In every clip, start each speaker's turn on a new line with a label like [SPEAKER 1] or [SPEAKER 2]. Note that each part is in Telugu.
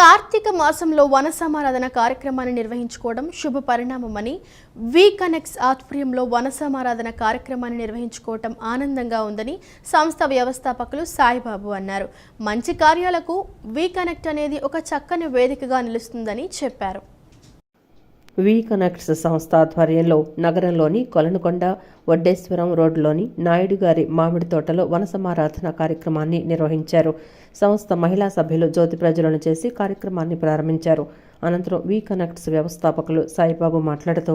[SPEAKER 1] కార్తీక మాసంలో వన సమారాధన కార్యక్రమాన్ని నిర్వహించుకోవడం శుభ పరిణామమని వి కనెక్ట్స్ ఆధ్వర్యంలో వన సమారాధన కార్యక్రమాన్ని నిర్వహించుకోవటం ఆనందంగా ఉందని సంస్థ వ్యవస్థాపకులు సాయిబాబు అన్నారు. మంచి కార్యాలకు వి కనెక్ట్ అనేది ఒక చక్కని వేదికగా నిలుస్తుందని చెప్పారు.
[SPEAKER 2] వి కనెక్ట్స్ సంస్థ ఆధ్వర్యంలో నగరంలోని కొలనుకొండ వడ్డేశ్వరం రోడ్డులోని నాయుడు గారి మామిడి తోటలో వన సమారాధన కార్యక్రమాన్ని నిర్వహించారు. సంస్థ మహిళా సభ్యులు జ్యోతి ప్రజలను చేసి కార్యక్రమాన్ని ప్రారంభించారు. అనంతరం వి కనెక్ట్స్ వ్యవస్థాపకులు సాయిబాబు మాట్లాడుతూ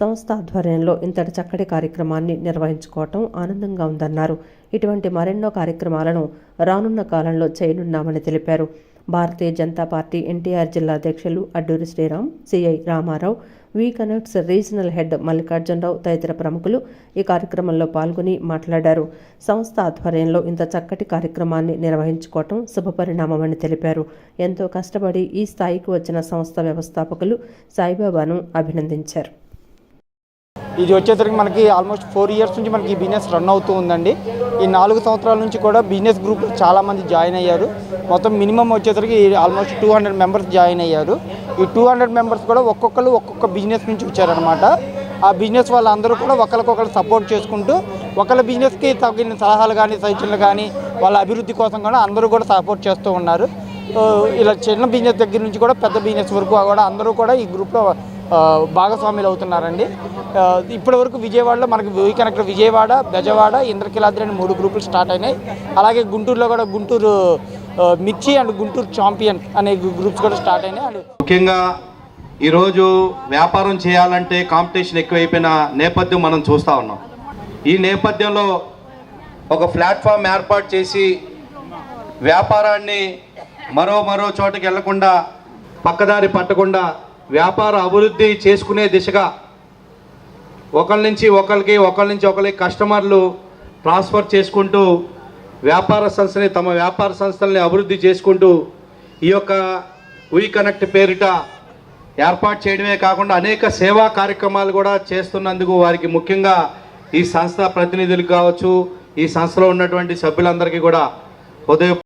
[SPEAKER 2] సంస్థ ఆధ్వర్యంలో ఇంతటి చక్కటి కార్యక్రమాన్ని నిర్వహించుకోవటం ఆనందంగా ఉందన్నారు. ఇటువంటి మరెన్నో కార్యక్రమాలను రానున్న కాలంలో చేయనున్నామని తెలిపారు. భారతీయ జనతా పార్టీ ఎన్టీఆర్ జిల్లా అధ్యక్షులు Adduri Sriram CI Ramarao V connects regional head Mallikarjunarao తదితర ప్రముఖులు ఈ కార్యక్రమంలో పాల్గొని మాట్లాడారు. సంస్థ ఆధ్వర్యంలో ఇంత చక్కటి కార్యక్రమాన్ని నిర్వహించుకోవటం శుభపరిణామమని తెలిపారు. ఎంతో కష్టపడి ఈ స్థాయికి వచ్చిన సంస్థ వ్యవస్థాపకులు సాయిబాబాను అభినందించారు.
[SPEAKER 3] ఇది వచ్చేసరికి మనకి ఆల్మోస్ట్ ఫోర్ ఇయర్స్ నుంచి మనకి ఈ బిజినెస్ రన్ అవుతూ ఉందండి. ఈ నాలుగు సంవత్సరాల నుంచి కూడా బిజినెస్ గ్రూప్ చాలామంది జాయిన్ అయ్యారు. మొత్తం మినిమం వచ్చేసరికి almost two hundred members join అయ్యారు. ఈ టూ హండ్రెడ్ మెంబర్స్ కూడా ఒక్కొక్కరు ఒక్కొక్క బిజినెస్ నుంచి వచ్చారనమాట ఆ బిజినెస్ వాళ్ళందరూ కూడా ఒకరికొకరు సపోర్ట్ చేసుకుంటూ ఒకళ్ళ బిజినెస్కి తగిన సలహాలు కానీ సూచనలు కానీ వాళ్ళ అభివృద్ధి కోసం కూడా అందరూ కూడా సపోర్ట్ చేస్తూ ఉన్నారు. ఇలా చిన్న బిజినెస్ దగ్గర నుంచి కూడా పెద్ద బిజినెస్ వరకు కూడా అందరూ కూడా ఈ గ్రూప్లో భాగస్వాములు అవుతున్నారండి. ఇప్పటి వరకు విజయవాడలో మనకి వీ కనెక్ట్ విజయవాడ బెజవాడ ఇంద్రకిలాద్రి అని మూడు గ్రూపులు స్టార్ట్ అయినాయి. అలాగే గుంటూరులో కూడా గుంటూరు మిర్చి అండ్ గుంటూరు ఛాంపియన్ అనే గ్రూప్స్ కూడా స్టార్ట్ అయినాయి. అండ్
[SPEAKER 4] ముఖ్యంగా ఈరోజు వ్యాపారం చేయాలంటే కాంపిటీషన్ ఎక్కువైపోయిన నేపథ్యం మనం చూస్తూ ఉన్నాం. ఈ నేపథ్యంలో ఒక ప్లాట్ఫామ్ ఏర్పాటు చేసి వ్యాపారాన్ని మరో మరో చోటకి వెళ్ళకుండా పక్కదారి పట్టకుండా వ్యాపార అభివృద్ధి చేసుకునే దిశగా ఒకరి నుంచి ఒకరికి ఒకరి నుంచి ఒకరికి కస్టమర్లు ట్రాన్స్ఫర్ చేసుకుంటూ వ్యాపార సంస్థని తమ వ్యాపార సంస్థల్ని అభివృద్ధి చేసుకుంటూ ఈ యొక్క వీ కనెక్ట్ పేరిట ఏర్పాటు చేయడమే కాకుండా అనేక సేవా కార్యక్రమాలు కూడా చేస్తున్నందుకు వారికి ముఖ్యంగా ఈ సంస్థ ప్రతినిధులకు కావచ్చు ఈ సంస్థలో ఉన్నటువంటి సభ్యులందరికీ కూడా ఉదయం